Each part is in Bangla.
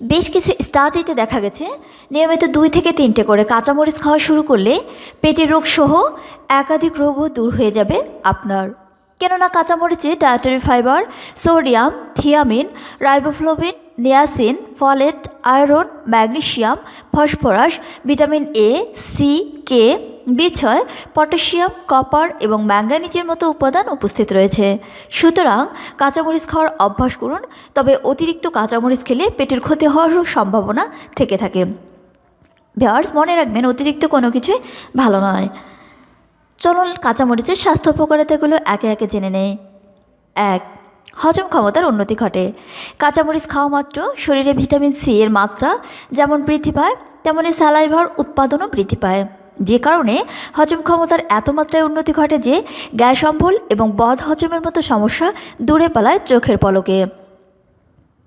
বেশ কিছু স্টাডিতে দেখা গেছে। নিয়মিত দুই থেকে তিনটে করে কাঁচামরিচ খাওয়া শুরু করলে পেটের রোগ সহ একাধিক রোগও দূর হয়ে যাবে আপনার। কেননা কাঁচামরিচে dietary fiber, sodium, thiamine riboflavin niacin, folate, iron, magnesium, phosphorus, vitamin A, C, K B ছয় পটাশিয়াম, কপার এবং ম্যাঙ্গানিজের মতো উপাদান উপস্থিত রয়েছে। সুতরাং কাঁচামরিচ খাওয়ার অভ্যাস করুন, তবে অতিরিক্ত কাঁচামরিচ খেলে পেটের ক্ষতি হওয়ারও সম্ভাবনা থেকে থাকে। ভিওয়ার্স মনে রাখবেন অতিরিক্ত কোনো কিছুই ভালো নয়। চলুন কাঁচামরিচের স্বাস্থ্য উপকারিতাগুলো একে একে জেনে নেই। এক, হজম ক্ষমতার উন্নতি ঘটে। কাঁচামরিচ খাওয়া মাত্র শরীরে ভিটামিন সি এর মাত্রা যেমন বৃদ্ধি পায়, তেমনি স্যালাইভার উৎপাদনও বৃদ্ধি পায়। যে কারণে হজম ক্ষমতার এত মাত্রায় উন্নতি ঘটে যে গ্যাস অম্বল এবং বদ হজমের মতো সমস্যা দূরে পালায় চোখের পলকে।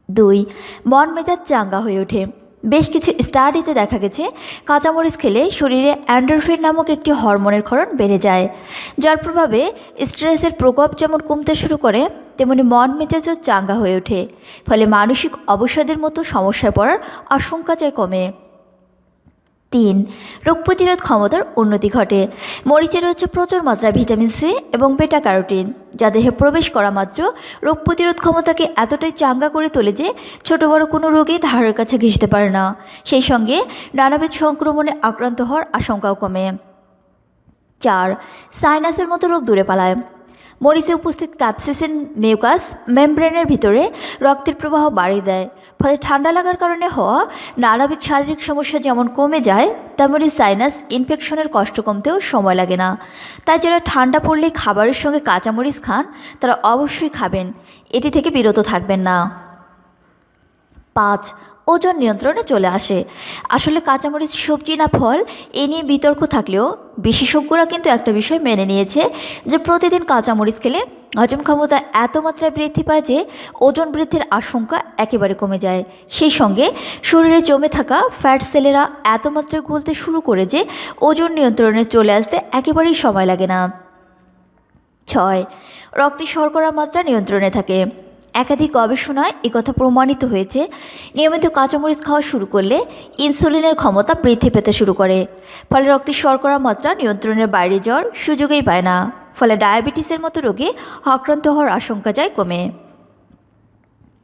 দুই, মন মেজাজ চাঙ্গা হয়ে ওঠে। বেশ কিছু স্টাডিতে দেখা গেছে, কাঁচামরিচ খেলে শরীরে অ্যান্ডোরফিন নামক একটি হরমোনের ক্ষরণ বেড়ে যায়, যার প্রভাবে স্ট্রেসের প্রকোপ যেমন কমতে শুরু করে, তেমনি মন মেজাজও চাঙ্গা হয়ে ওঠে, ফলে মানসিক অবসাদের মতো সমস্যায় পড়ার আশঙ্কা যায় কমে। তিন। রোগ প্রতিরোধ ক্ষমতার উন্নতি ঘটে। মরিচে রয়েছে প্রচুর মাত্রায় ভিটামিন সি এবং বেটা ক্যারোটিন, যা দেহে প্রবেশ করা মাত্র রোগ প্রতিরোধ ক্ষমতাকে এতটাই চাঙ্গা করে তোলে যে ছোট বড় কোনো রোগী ধারের কাছে ঘেঁষতে পারে না। সেই সঙ্গে নানাবিধ সংক্রমণে আক্রান্ত হওয়ার আশঙ্কাও কমে। চার, সাইনাসের মতো রোগ দূরে পালায়। মরিচে উপস্থিত ক্যাপসিসিন মিউকাস মেমব্রেনের ভিতরে রক্তের প্রবাহ বাড়িয়ে দেয়। ফলে ঠান্ডা লাগার কারণে হওয়া নানাবিধ শারীরিক সমস্যা যেমন কমে যায়, তেমনি সাইনাস ইনফেকশনের কষ্ট কমতেও সময় লাগে না। তাই যারা ঠান্ডা পড়লে খাবারের সঙ্গে কাঁচামরিচ খান, তারা অবশ্যই খাবেন। এটি থেকে বিরত থাকবেন না। পাঁচ ওজন নিয়ন্ত্রণে চলে আসে। আসলে কাঁচামরিচ, সবজি না ফল, এ নিয়ে বিতর্ক থাকলেও বিশেষজ্ঞরা কিন্তু একটা বিষয় মেনে নিয়েছে যে প্রতিদিন কাঁচামরিচ খেলে হজম ক্ষমতা এত মাত্রায় বৃদ্ধি পায় যে ওজন বৃদ্ধির আশঙ্কা একেবারে কমে যায়। সেই সঙ্গে শরীরে জমে থাকা ফ্যাট সেলেরা এত মাত্রায় গলতে শুরু করে যে ওজন নিয়ন্ত্রণে চলে আসতে একেবারেই সময় লাগে না। ছয়, রক্তে শর্করা মাত্রা নিয়ন্ত্রণে থাকে। একাধিক গবেষণায় একথা প্রমাণিত হয়েছে। নিয়মিত কাঁচামরিচ খাওয়া শুরু করলে ইনসুলিনের ক্ষমতা বৃদ্ধি পেতে শুরু করে। ফলে রক্তের শর্করা মাত্রা নিয়ন্ত্রণের বাইরে যাওয়ার সুযোগই পায় না। ফলে ডায়াবেটিসের মতো রোগে আক্রান্ত হওয়ার আশঙ্কা যায় কমে।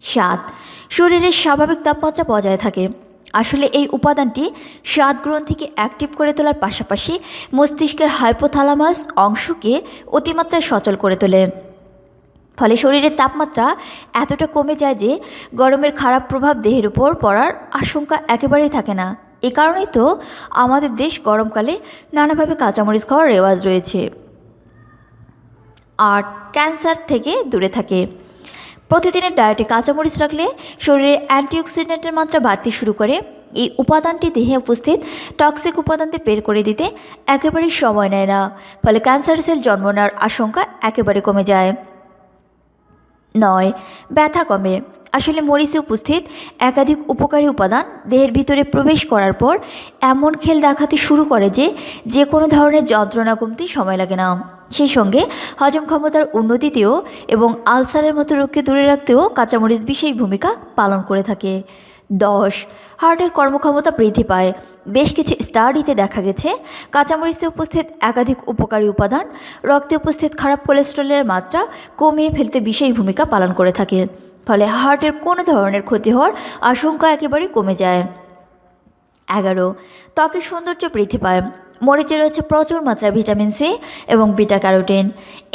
সাত শরীরের স্বাভাবিক তাপমাত্রা বজায় থাকে। আসলে এই উপাদানটি স্বাদ গ্রন্থিকে অ্যাক্টিভ করে তোলার পাশাপাশি মস্তিষ্কের হাইপোথালামাস অংশকে অতিমাত্রায় সচল করে তোলে। ফলে শরীরের তাপমাত্রা এতটা কমে যায় যে গরমের খারাপ প্রভাব দেহের উপর পড়ার আশঙ্কা একেবারেই থাকে না। এ কারণেই তো আমাদের দেশ গরমকালে নানাভাবে কাঁচামরিচ খাওয়ার রেওয়াজ রয়েছে। আর ক্যান্সার থেকে দূরে থাকে। প্রতিদিনের ডায়েটে কাঁচামরিচ রাখলে শরীরে অ্যান্টিঅক্সিডেন্টের মাত্রা বাড়তে শুরু করে। এই উপাদানটি দেহে উপস্থিত টক্সিক উপাদানকে বের করে দিতে একেবারেই সময় নেয় না। ফলে ক্যান্সার সেল জন্ম নেওয়ার আশঙ্কা একেবারে কমে যায়। নয়। ব্যথা কমে। আসলে মরিচে উপস্থিত একাধিক উপকারী উপাদান দেহের ভিতরে প্রবেশ করার পর এমন খেল দেখাতে শুরু করে যে যে কোনো ধরনের যন্ত্রণা কমতে সময় লাগে না। সেই সঙ্গে হজম ক্ষমতার উন্নতিতেও এবং আলসারের মতো রোগকে দূরে রাখতেও কাঁচামরিচ বিশেষ ভূমিকা পালন করে থাকে। দশ। হার্টের কর্মক্ষমতা বৃদ্ধি পায়। বেশ কিছু স্টাডিতে দেখা গেছে, কাঁচামরিচে উপস্থিত একাধিক উপকারী উপাদান, রক্তে উপস্থিত খারাপ কোলেস্ট্রলের মাত্রা কমিয়ে ফেলতে বিশেষ ভূমিকা পালন করে থাকে। ফলে হার্টের কোনো ধরনের ক্ষতি হওয়ার আশঙ্কা একেবারেই কমে যায়। এগারো। ত্বকের সৌন্দর্য বৃদ্ধি পায়। মরিচে রয়েছে প্রচুর মাত্রায় ভিটামিন সি এবং বিটা ক্যারোটিন।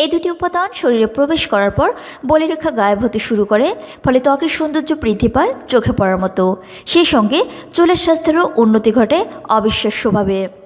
এই দুটি উপাদান শরীরে প্রবেশ করার পর বলিরেখা গায়েব হতে শুরু করে, ফলে ত্বকের সৌন্দর্য বৃদ্ধি পায় চোখে পড়ার মতো। সেই সঙ্গে চুলের স্বাস্থ্যেরও উন্নতি ঘটে অবিশ্বাস্যভাবে।